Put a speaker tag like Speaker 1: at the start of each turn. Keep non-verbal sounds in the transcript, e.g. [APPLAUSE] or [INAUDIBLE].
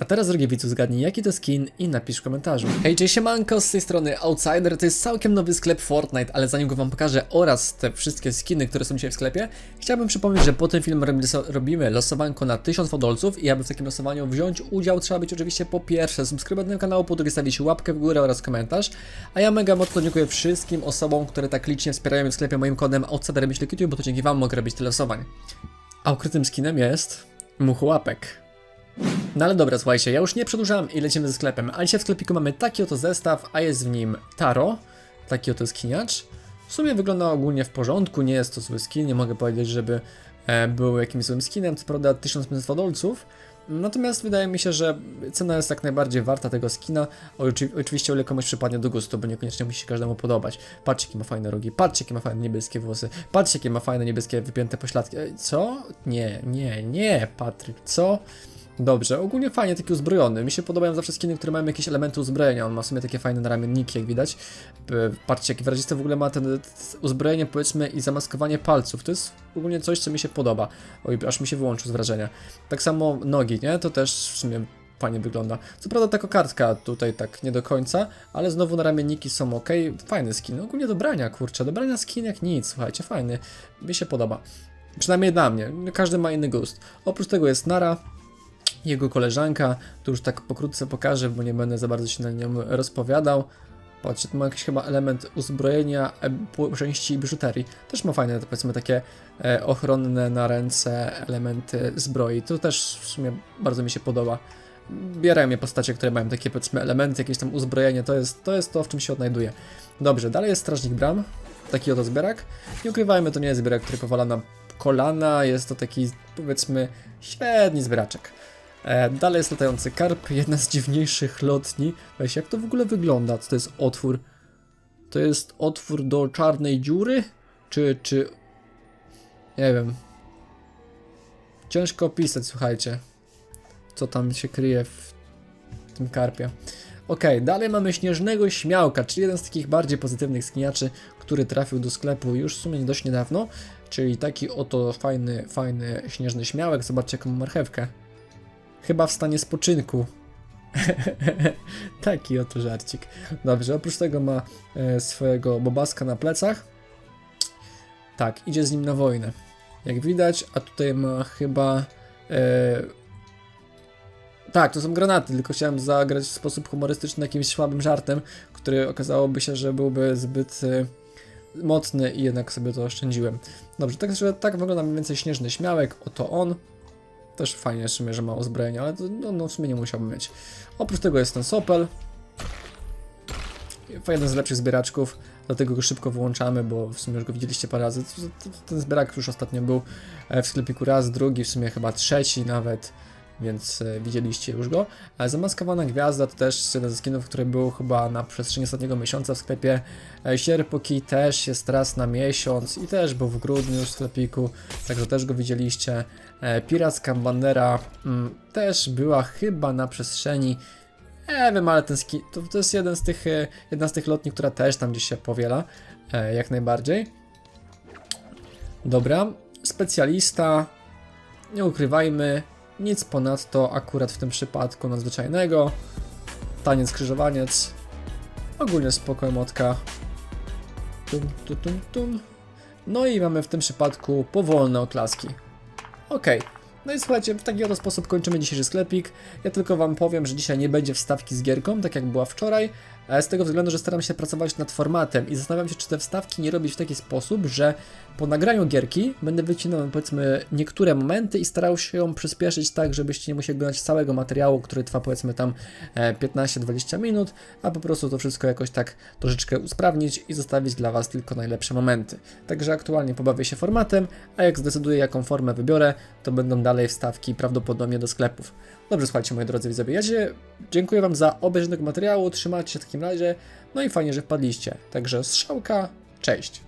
Speaker 1: A teraz, drogi widzu, zgadnij jaki to skin i napisz w komentarzu. Hej, cześć, siemanko, z tej strony Outsider, to jest całkiem nowy sklep Fortnite, ale zanim go wam pokażę oraz te wszystkie skiny, które są dzisiaj w sklepie, chciałbym przypomnieć, że po tym filmie robimy loso- robimy losowanko na 1000 fodolców i aby w takim losowaniu wziąć udział, trzeba być oczywiście po pierwsze subskrybentem kanału, po drugie stawić łapkę w górę oraz komentarz, a ja mega mocno dziękuję wszystkim osobom, które tak licznie wspierają mnie w sklepie moim kodem Outsider bo to dzięki wam mogę robić tyle losowań. A ukrytym skinem jest muchłapek. No ale dobra, słuchajcie, ja już nie przedłużam i lecimy ze sklepem. A dzisiaj w sklepiku mamy taki oto zestaw, a jest w nim Taro, taki oto skiniacz. W sumie wygląda ogólnie w porządku, nie jest to zły skin, nie mogę powiedzieć, żeby e, był jakimś złym skinem, co prawda 1500 dolców. Natomiast wydaje mi się, że cena jest jak najbardziej warta tego skina. Oczy, oczywiście o ile komuś przypadnie do gustu, bo niekoniecznie musi się każdemu podobać. Patrzcie, jakie ma fajne rogi, patrzcie, jakie ma fajne niebieskie włosy, patrzcie, jakie ma fajne niebieskie wypięte pośladki. Ej, Co? Nie, nie, nie, Patryk, co? Dobrze, ogólnie fajnie taki uzbrojony. Mi się podobają zawsze skiny, które mają jakieś elementy uzbrojenia. On ma w sumie takie fajne naramienniki, jak widać. P- Patrzcie, jakie wyraziste w ogóle ma ten uzbrojenie, powiedzmy, i zamaskowanie palców. To jest ogólnie coś, co mi się podoba. Oj, aż mi się wyłączył z wrażenia. Tak samo nogi, nie? To też w sumie fajnie wygląda. Co prawda ta kokardka tutaj tak nie do końca, ale znowu naramienniki są ok. Fajny skin. Ogólnie dobrania, kurczę. Dobrania skin jak nic, słuchajcie, fajny. Mi się podoba. Przynajmniej dla mnie. Każdy ma inny gust. Oprócz tego jest Nara, jego koleżanka, to już tak pokrótce pokażę, bo nie będę za bardzo się na nią rozpowiadał. Patrzcie, tu ma jakiś chyba element uzbrojenia, e, części biżuterii. Też ma fajne, powiedzmy, takie e, ochronne na ręce elementy zbroi. To też w sumie bardzo mi się podoba. Bierają mnie postacie, które mają takie, powiedzmy, elementy, jakieś tam uzbrojenie, to jest, to jest to, w czym się odnajduję. Dobrze, dalej jest Strażnik Bram, taki oto zbierak. Nie ukrywajmy, to nie jest zbierak, który powala na kolana, jest to taki, powiedzmy, średni zbieraczek. E, dalej jest latający karp, jedna z dziwniejszych lotni. Weź, jak to w ogóle wygląda? Co to jest otwór? To jest otwór do czarnej dziury? Czy, czy... Nie wiem. Ciężko opisać, słuchajcie. Co tam się kryje w tym karpie. Okej, dalej mamy śnieżnego śmiałka, czyli jeden z takich bardziej pozytywnych skiniaczy, który trafił do sklepu już w sumie dość niedawno. Czyli taki oto fajny, fajny śnieżny śmiałek. Zobaczcie jaką ma marchewkę. Chyba w stanie spoczynku. [LAUGHS] Taki oto żarcik. Dobrze, oprócz tego ma e, swojego bobaska na plecach. Tak, idzie z nim na wojnę. Jak widać, a tutaj ma chyba. E, tak, to są granaty, tylko chciałem zagrać w sposób humorystyczny jakimś słabym żartem, który okazałoby się, że byłby zbyt e, mocny i jednak sobie to oszczędziłem. Dobrze, także tak wygląda mniej więcej śnieżny śmiałek. Oto on. Też fajnie w sumie, że ma uzbrojenie, ale to, no, no w sumie nie musiałbym mieć. Oprócz tego jest ten sopel. Jeden z lepszych zbieraczków, dlatego go szybko wyłączamy, bo w sumie już go widzieliście parę razy. Ten zbierak już ostatnio był e, w sklepiku raz, drugi, w sumie chyba trzeci nawet, więc e, widzieliście już go. Ale zamaskowana gwiazda to też jeden ze skinów, który był chyba na przestrzeni ostatniego miesiąca w sklepie. E, Sierpoki też jest raz na miesiąc i też był w grudniu w sklepiku, także też go widzieliście. E, Piracka Bandera mm, też była chyba na przestrzeni. Nie wiem, ale ten skin to, to jest jeden z tych, e, jedna z tych lotni, która też tam gdzieś się powiela, e, jak najbardziej. Dobra, specjalista, nie ukrywajmy, nic ponadto akurat w tym przypadku nadzwyczajnego. Taniec, krzyżowaniec, ogólnie spoko emotka. Tum, tum, tum, tum. No i mamy w tym przypadku powolne oklaski. Okej. No i słuchajcie, w taki oto sposób kończymy dzisiejszy sklepik. Ja tylko wam powiem, że dzisiaj nie będzie wstawki z gierką, tak jak była wczoraj, z tego względu, że staram się pracować nad formatem i zastanawiam się, czy te wstawki nie robić w taki sposób, że po nagraniu gierki będę wycinał powiedzmy niektóre momenty i starał się ją przyspieszyć tak, żebyście nie musieli oglądać całego materiału, który trwa powiedzmy tam e, 15-20 minut, a po prostu to wszystko jakoś tak troszeczkę usprawnić i zostawić dla was tylko najlepsze momenty. Także aktualnie pobawię się formatem, a jak zdecyduję jaką formę wybiorę, to będą dalej wstawki prawdopodobnie do sklepów. Dobrze, słuchajcie, moi drodzy widzowie, ja się dziękuję wam za obejrzenie tego materiału, trzymajcie się w takim razie, no i fajnie, że wpadliście. Także strzałka, cześć!